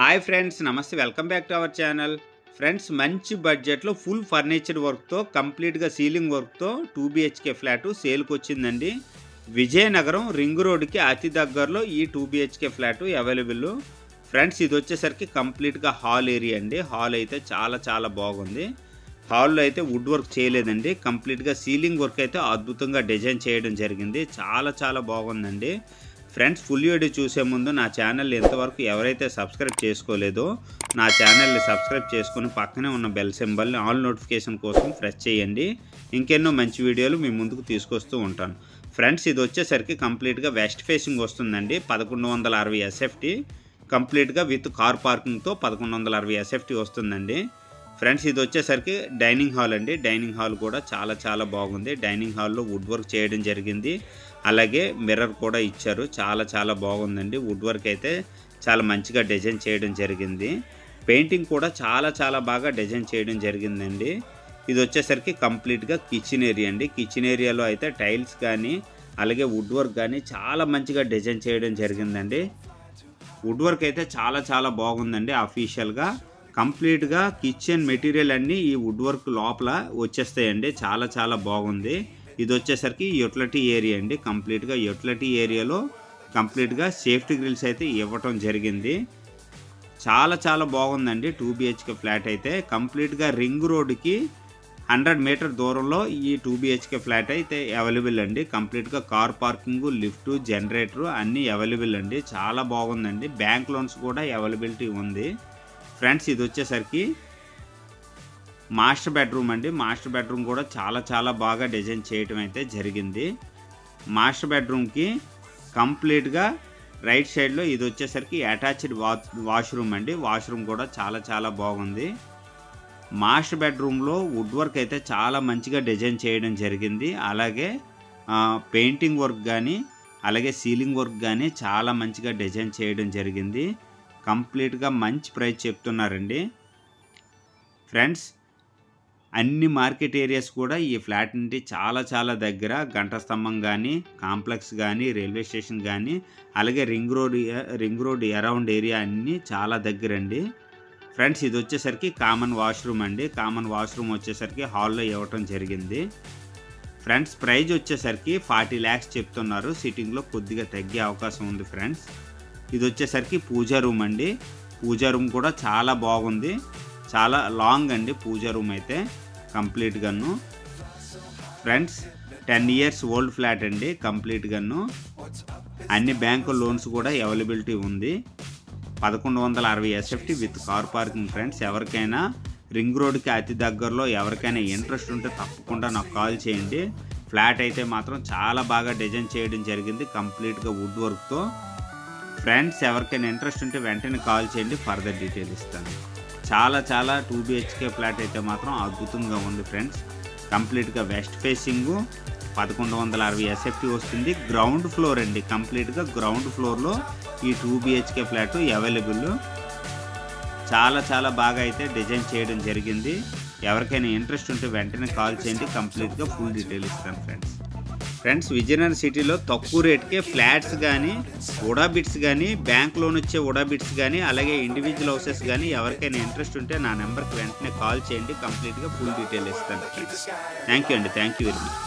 Hi friends నమస్తే. Welcome back to our channel. Friends మంచి బడ్జెట్లో ఫుల్ ఫర్నిచర్ వర్క్తో కంప్లీట్గా సీలింగ్ వర్క్తో టూ బిహెచ్కే ఫ్లాట్ సేల్కి వచ్చిందండి విజయనగరం రింగ్ రోడ్కి అతి దగ్గరలో ఈ two BHK flat available. Friends ఇది వచ్చేసరికి కంప్లీట్గా హాల్ ఏరియా అండి. హాల్ అయితే చాలా చాలా బాగుంది. హాల్లో అయితే వుడ్ వర్క్ చేయలేదండి. కంప్లీట్గా సీలింగ్ వర్క్ అయితే అద్భుతంగా డిజైన్ చేయడం జరిగింది. చాలా చాలా బాగుందండి. ఫ్రెండ్స్ ఫుల్ వీడియో చూసే ముందు నా ఛానల్ ఎంతవరకు ఎవరైతే సబ్స్క్రైబ్ చేసుకోలేదో నా ఛానల్ని సబ్స్క్రైబ్ చేసుకుని పక్కనే ఉన్న బెల్ సింబల్ని ఆల్ నోటిఫికేషన్ కోసం ప్రెస్ చేయండి. ఇంకెన్నో మంచి వీడియోలు మీ ముందుకు తీసుకొస్తూ ఉంటాను. ఫ్రెండ్స్ ఇది వచ్చేసరికి కంప్లీట్గా వెస్ట్ ఫేసింగ్ వస్తుందండి. పదకొండు వందల అరవై ఎస్ఎఫ్టీ కంప్లీట్గా విత్ కార్ పార్కింగ్తో పదకొండు వందల అరవై ఎస్ఎఫ్టీ వస్తుందండి. ఫ్రెండ్స్ ఇది వచ్చేసరికి డైనింగ్ హాల్ అండి. డైనింగ్ హాల్ కూడా చాలా చాలా బాగుంది. డైనింగ్ హాల్లో వుడ్ వర్క్ చేయడం జరిగింది. అలాగే మిర్రర్ కూడా ఇచ్చారు. చాలా చాలా బాగుందండి. వుడ్ వర్క్ అయితే చాలా మంచిగా డిజైన్ చేయడం జరిగింది. పెయింటింగ్ కూడా చాలా చాలా బాగా డిజైన్ చేయడం జరిగిందండి. ఇది వచ్చేసరికి కంప్లీట్గా కిచెన్ ఏరియా అండి. కిచెన్ ఏరియాలో అయితే టైల్స్ కానీ అలాగే వుడ్ వర్క్ కానీ చాలా మంచిగా డిజైన్ చేయడం జరిగిందండి. వుడ్ వర్క్ అయితే చాలా చాలా బాగుందండి అఫీషియల్గా కంప్లీట్గా కిచెన్ మెటీరియల్ అన్నీ ఈ వుడ్ వర్క్ లోపల వచ్చేస్తాయండి. చాలా చాలా బాగుంది. ఇది వచ్చేసరికి యూటిలిటీ ఏరియా అండి. కంప్లీట్గా యూటిలిటీ ఏరియాలో కంప్లీట్గా సేఫ్టీ గ్రిల్స్ అయితే ఇవ్వటం జరిగింది. చాలా చాలా బాగుందండి. టూ బిహెచ్కే ఫ్లాట్ అయితే. కంప్లీట్గా రింగ్ రోడ్డుకి హండ్రెడ్ మీటర్ దూరంలో ఈ టూ బిహెచ్కే ఫ్లాట్ అయితే అవైలబుల్ అండి. కంప్లీట్గా కార్ పార్కింగ్ లిఫ్ట్ జనరేటర్ అన్నీ అవైలబుల్ అండి. చాలా బాగుందండి. బ్యాంక్ లోన్స్ కూడా అవైలబిలిటీ ఉంది. ఫ్రెండ్స్ ఇది వచ్చేసరికి మాస్టర్ బెడ్రూమ్ అండి. మాస్టర్ బెడ్రూమ్ కూడా చాలా చాలా బాగా డిజైన్ చేయటం అయితే జరిగింది. మాస్టర్ బెడ్రూమ్కి కంప్లీట్గా రైట్ సైడ్లో ఇది వచ్చేసరికి అటాచ్డ్ వా వాష్రూమ్ అండి. వాష్రూమ్ కూడా చాలా చాలా బాగుంది. మాస్టర్ బెడ్రూమ్లో వుడ్ వర్క్ అయితే చాలా మంచిగా డిజైన్ చేయడం జరిగింది. అలాగే పెయింటింగ్ వర్క్ కానీ అలాగే సీలింగ్ వర్క్ కానీ చాలా మంచిగా డిజైన్ చేయడం జరిగింది. కంప్లీట్గా మంచి ప్రైస్ చెప్తున్నారండి. ఫ్రెండ్స్ అన్ని మార్కెట్ ఏరియాస్ కూడా ఈ ఫ్లాట్ నుండి చాలా చాలా దగ్గర గంట స్తంభం కానీ కాంప్లెక్స్ కానీ రైల్వే స్టేషన్ కానీ అలాగే ring road ring road around area అన్నీ చాలా దగ్గర అండి ఫ్రెండ్స్ ఇది వచ్చేసరికి కామన్ వాష్రూమ్ అండి. కామన్ వాష్రూమ్ వచ్చేసరికి హాల్లో ఇవ్వటం జరిగింది. ఫ్రెండ్స్ ప్రైజ్ వచ్చేసరికి ఫార్టీ ల్యాక్స్ చెప్తున్నారు. సిట్టింగ్లో కొద్దిగా తగ్గే అవకాశం ఉంది ఫ్రెండ్స్. ఇది వచ్చేసరికి పూజా రూమ్ అండి. పూజా రూమ్ కూడా చాలా బాగుంది. చాలా లాంగ్ అండి పూజా రూమ్ అయితే కంప్లీట్గాను friends ten years old flat అండి కంప్లీట్ గన్ను అన్ని బ్యాంకు లోన్స్ కూడా అవైలబిలిటీ ఉంది. పదకొండు వందల అరవై SFT with car parking friends. ఎవరికైనా రింగ్ రోడ్కి అతి దగ్గరలో ఎవరికైనా ఇంట్రెస్ట్ ఉంటే తప్పకుండా నాకు కాల్ చేయండి. ఫ్లాట్ అయితే మాత్రం చాలా బాగా డిజైన్ చేయడం జరిగింది. కంప్లీట్గా వుడ్ వర్క్తో. ఫ్రెండ్స్ ఎవరికైనా ఇంట్రెస్ట్ ఉంటే వెంటనే కాల్ చేయండి ఫర్దర్ డీటెయిల్ ఇస్తాను. చాలా చాలా టూ బిహెచ్కే ఫ్లాట్ అయితే మాత్రం అద్భుతంగా ఉంది ఫ్రెండ్స్. కంప్లీట్గా వెస్ట్ ఫేసింగు పదకొండు వందల అరవై ఎస్ఎఫ్టీ వస్తుంది. గ్రౌండ్ ఫ్లోర్ అండి కంప్లీట్గా గ్రౌండ్ ఫ్లోర్లో ఈ టూ బిహెచ్కే ఫ్లాట్ అవైలబుల్. చాలా చాలా బాగా అయితే డిజైన్ చేయడం జరిగింది. ఎవరికైనా ఇంట్రెస్ట్ ఉంటే వెంటనే కాల్ చేయండి కంప్లీట్గా ఫుల్ డీటెయిల్ ఇస్తాను ఫ్రెండ్స్. ఫ్రెండ్స్ విజయనగరం సిటీలో తక్కువ రేట్కే ఫ్లాట్స్ కానీ ఉడా బిట్స్ కానీ బ్యాంక్ లోన్ వచ్చే ఉడా బిట్స్ కానీ అలాగే ఇండివిజువల్ హౌసెస్ కానీ ఎవరికైనా ఇంట్రెస్ట్ ఉంటే నా నెంబర్కి వెంటనే కాల్ చేయండి. కంప్లీట్గా ఫుల్ డీటెయిల్ ఇస్తాను. ఫ్రెండ్స్ థ్యాంక్ యూ అండి. Thank you very much